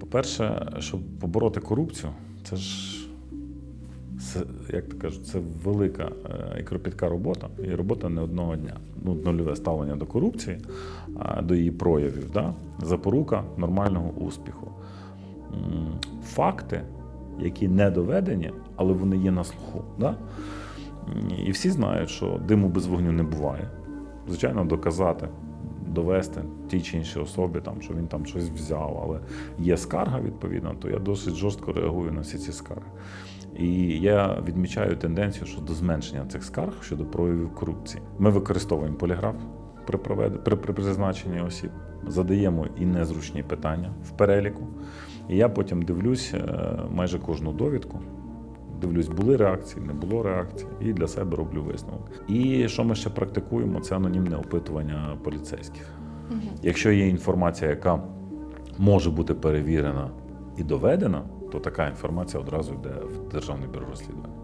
По-перше, щоб побороти корупцію, це ж як то кажуть, це велика е, і кропітка робота, і робота не одного дня. Ну, нульове ставлення до корупції, до її проявів, да? запорука нормального успіху. Факти, які не доведені, але вони є на слуху. Да? І всі знають, що диму без вогню не буває. Звичайно, доказати, довести тій чи іншій особі, там, що він там щось взяв, але є скарга відповідна, то я досить жорстко реагую на всі ці скарги. І я відмічаю тенденцію щодо зменшення цих скарг щодо проявів корупції. Ми використовуємо поліграф при, провед... при, при призначенні осіб, задаємо і незручні питання в переліку. І я потім дивлюсь е, майже кожну довідку. Дивлюсь, були реакції, не було реакції, і для себе роблю висновок. І що ми ще практикуємо, це анонімне опитування поліцейських. Якщо є інформація, яка може бути перевірена і доведена, то така інформація одразу йде в Державне бюро розслідування.